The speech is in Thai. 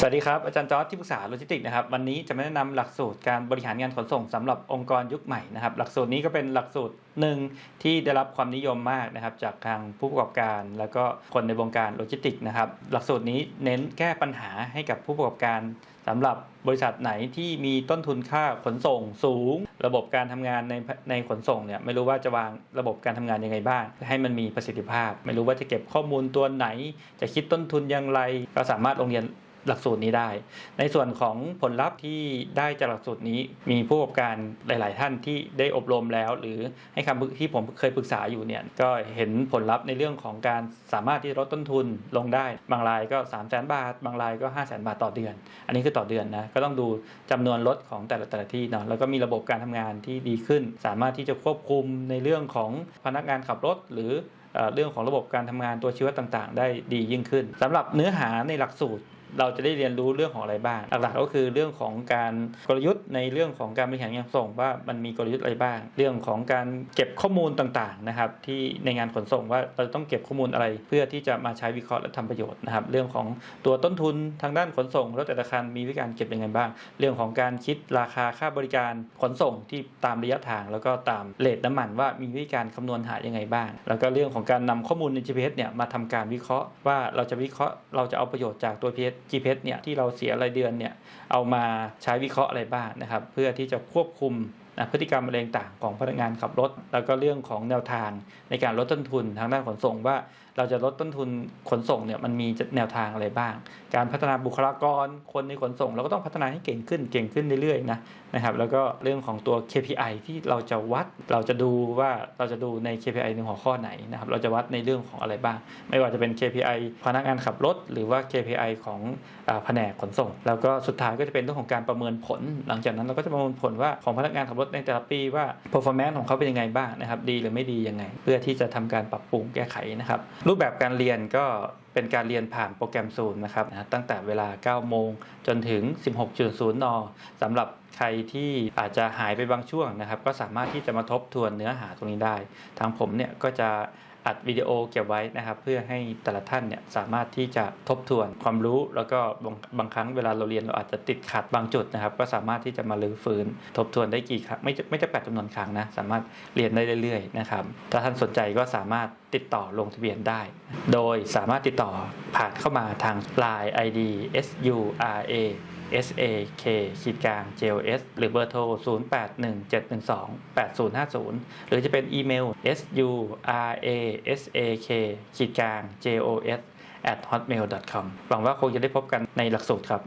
สวัสดีครับ อาจารย์จอร์จที่ปรึกษาโลจิสติกนะครับวันนี้จะมาแนะนำหลักสูตรการบริหารงานขนส่งสำหรับองค์กรยุคใหม่นะครับหลักสูตรนี้ก็เป็นหลักสูตรหนึ่งที่ได้รับความนิยมมากนะครับจากทางผู้ประกอบการ แล้วก็คนในวงการโลจิสติกนะครับหลักสูตรนี้เน้นแก้ปัญหาให้กับผู้ประกอบการสำหรับบริษัทไหนที่มีต้นทุนค่าขนส่งสูง ระบบการทำงานในในขนส่งเนี่ยไม่รู้ว่าจะวางระบบการทำงานยังไงบ้าง ให้มันมีประสิทธิภาพ ไม่รู้ว่าจะเก็บข้อมูลตัวไหน จะคิดต้นทุนอย่างไร ก็สามารถลงเรียน หลักสูตรนี้ได้ ในส่วนของผลลัพธ์ที่ได้จากหลักสูตรนี้มีผู้ประกอบการหลาย ๆ ท่านที่ได้อบรมแล้ว หรือให้คำที่ผมเคยปรึกษาอยู่เนี่ยก็เห็นผลลัพธ์ในเรื่องของการสามารถที่ลดต้นทุนลงได้ บางรายก็3 0 0 0 0 0 บาท บางรายก็ 5 0 0 0 0 0บาทต่อเดือน อันนี้คือต่อเดือนนะก็ต้องดูจำนวนรถของแต่ละแต่ละที่เนาะแล้วก็มีระบบการทำงานที่ดีขึ้น สามารถที่จะควบคุมในเรื่องของพนักงานขับรถ หรือเรื่องของระบบการทำงานตัวชีวัดต่าง ๆ ได้ดียิ่งขึ้นสำหรับเนื้อหาในหลักสูตร เราจะได้เรียนรู้เรื่องของอะไรบ้าง หลักๆก็คือเรื่องของการกลยุทธ์ในเรื่องของการบริหารงานส่งว่ามันมีกลยุทธ์อะไรบ้าง เรื่องของการเก็บข้อมูลต่างๆนะครับที่ในงานขนส่งว่าเราต้องเก็บข้อมูลอะไร เพื่อที่จะมาใช้วิเคราะห์และทำประโยชน์นะครับ เรื่องของตัวต้นทุนทางด้านขนส่งรถแต่ละคันมีวิธีการเก็บยังไงบ้าง เรื่องของการคิดราคาค่าบริการขนส่งที่ตามระยะทาง แล้วก็ตามเลทน้ำมันว่ามีวิธีการคำนวณหายังไงบ้าง แล้วก็เรื่องของการนำข้อมูลใน GPS เนี่ยมาทำการวิเคราะห์ว่าเราจะวิเคราะห์เราจะเอาประโยชน์จากตัว GPS GPS เนี่ยที่เราเสียรายเดือนเนี่ยเอามาใช้วิเคราะห์อะไรบ้างนะครับ เพื่อที่จะควบคุม นะพฤติกรรมอะไรต่างของพนักงานขับรถ แล้วก็เรื่องของแนวทางในการลดต้นทุนทางด้านขนส่งว่า เราจะลดต้นทุนขนส่งเนี่ยมันมีแนวทางอะไรบ้าง การพัฒนาบุคลากรคนในขนส่ง เราก็ต้องพัฒนาให้เก่งขึ้นเก่งขึ้นเรื่อยๆนะนะครับแล้วก็เรื่องของตัว KPI ที่เราจะวัดเราจะดูว่าเราจะดูใน KPI ในหัวข้อไหนนะครับเราจะวัดในเรื่องของอะไรบ้าง ไม่ว่าจะเป็น KPI พนักงานขับรถ หรือว่า KPI ของอาแผนกขนส่ง แล้วก็สุดท้ายก็จะเป็นเรื่องของการประเมินผล หลังจากนั้นเราก็จะประเมินผลว่าของพนักงานขับรถในแต่ละปีว่า performance ของเขาเป็นยังไงบ้างนะครับดีหรือไม่ดียังไง เพื่อที่จะทำการปรับปรุงแก้ไขนะครับรูปแบบการเรียนก็เป็นการเรียนผ่านโปรแกรมซูนนะครับนะตั้งแต่เวลา 9 โมงจนถึง 16.0 น สำหรับใครที่อาจจะหายไปบางช่วงนะครับ ก็สามารถที่จะมาทบทวนเนื้อหาตรงนี้ได้ ทางผมเนี่ยก็จะ อัดวิดีโอเก็บไว้นะครับ เพื่อให้แต่ละท่านเนี่ยสามารถที่จะทบทวนความรู้แล้วก็บางบางครั้งเวลาเราเรียนเราอาจจะติดขัดบางจุดนะครับ ก็สามารถที่จะมาลื้อฟื้นทบทวนได้กี่ครั้งไม่ไม่จะแปดจำนวนครั้งนะสามารถเรียนได้เรื่อยๆนะครับถ้าท่านสนใจก็สามารถติดต่อลงทะเบียนได้ โดยสามารถติดต่อผ่านเข้ามาทาง Line ID sura S A K ขีดกลาง J O S หรือเบอร์โทร 0 8 1 7 1 2 8 0 5 0 หรือจะเป็นอีเมล S U R A S A K ขีดกลาง J O S at hotmail.com หวังว่าคงจะได้พบกันในหลักสูตรครับ